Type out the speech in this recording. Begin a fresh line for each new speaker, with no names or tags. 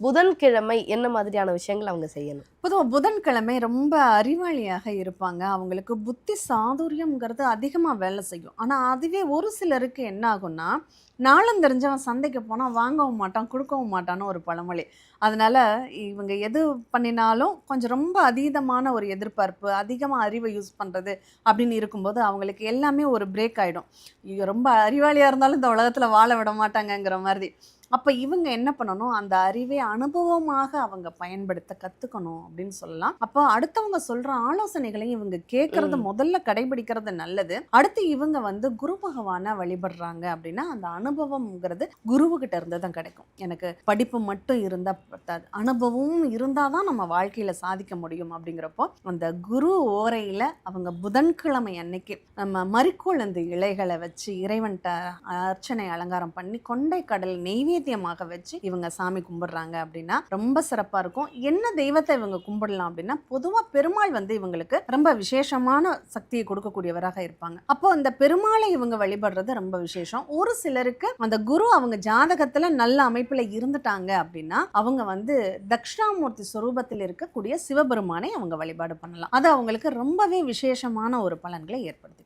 புதன்கிழமை என்ன மாதிரியான விஷயங்கள் அவங்க செய்யணும்?
பொதுவாக புதன்கிழமை ரொம்ப அறிவாளியாக இருப்பாங்க. அவங்களுக்கு புத்தி சாதுரியம்ங்கிறது அதிகமாக வேலை செய்யும். ஆனால் அதுவே ஒரு சிலருக்கு என்ன ஆகும்னா நாளும் தெரிஞ்சவன் சந்தைக்கு போனால் வாங்கவும் மாட்டான் கொடுக்கவும் மாட்டான்னு ஒரு பழமொழி. அதனால் இவங்க எது பண்ணினாலும் கொஞ்சம் ரொம்ப அதீதமான ஒரு எதிர்பார்ப்பு அதிகமாக அறிவை யூஸ் பண்ணுறது அப்படின்னு இருக்கும்போது அவங்களுக்கு எல்லாமே ஒரு பிரேக் ஆகிடும் ரொம்ப அறிவாளியாக இருந்தாலும் இந்த உலகத்தில் வாழ விட மாட்டாங்கங்கிற மாதிரி. அப்போ இவங்க என்ன பண்ணணும்? அந்த அறிவை அனுபவமாக அவங்க பயன்படுத்த கற்றுக்கணும் அப்படின்னு சொல்லலாம். அப்போ அடுத்தவங்க சொல்கிற ஆலோசனைகளையும் இவங்க கேட்கறது. முதல்ல கடைபிடிக்கிறது நல்லது. அடுத்து இவங்க வந்து குரு பகவானை வழிபடுறாங்க அப்படின்னா அந்த அனுபவம்ங்கிறது குருவுகிட்ட இருந்து தான் கிடைக்கும். எனக்கு படிப்பு மட்டும் இருந்தால் பத்தாது. அனுபவமும் இருந்தால் தான் நம்ம வாழ்க்கையில் சாதிக்க முடியும் அப்படிங்கிறப்போ அந்த குரு ஓரையில் அவங்க புதன்கிழமை அன்னைக்கு நம்ம மறிக்கொழுந்து இலைகளை வச்சு இறைவன்கிட்ட அர்ச்சனை அலங்காரம் பண்ணி கொண்டை கடல் நெய்வேத்தியமாக வச்சு இவங்க சாமி கும்பிடுறாங்க அப்படின்னா ரொம்ப சிறப்பாக இருக்கும். என்ன தெய்வத்தை இவங்க கும்பிடலாம் அப்படின்னா பொதுவாக பெருமாள் வந்து இவங்களுக்கு ரொம்ப விசேஷமான சக்தியை கொடுக்கக்கூடியவராக இருப்பாங்க. அப்போ அந்த பெருமாளை இவங்க வழிபடுறது ரொம்ப விசேஷம். ஒரு சிலருக்கு அந்த குரு அவங்க ஜாதகத்துல நல்ல அமைப்பில் இருந்துட்டாங்க அப்படின்னா அவங்க வந்து தக்ஷணாமூர்த்தி சுரூபத்தில் இருக்கக்கூடிய சிவபெருமானை அவங்க வழிபாடு பண்ணலாம். அது அவங்களுக்கு ரொம்பவே விசேஷமான ஒரு பலன்களை ஏற்படுத்தும்.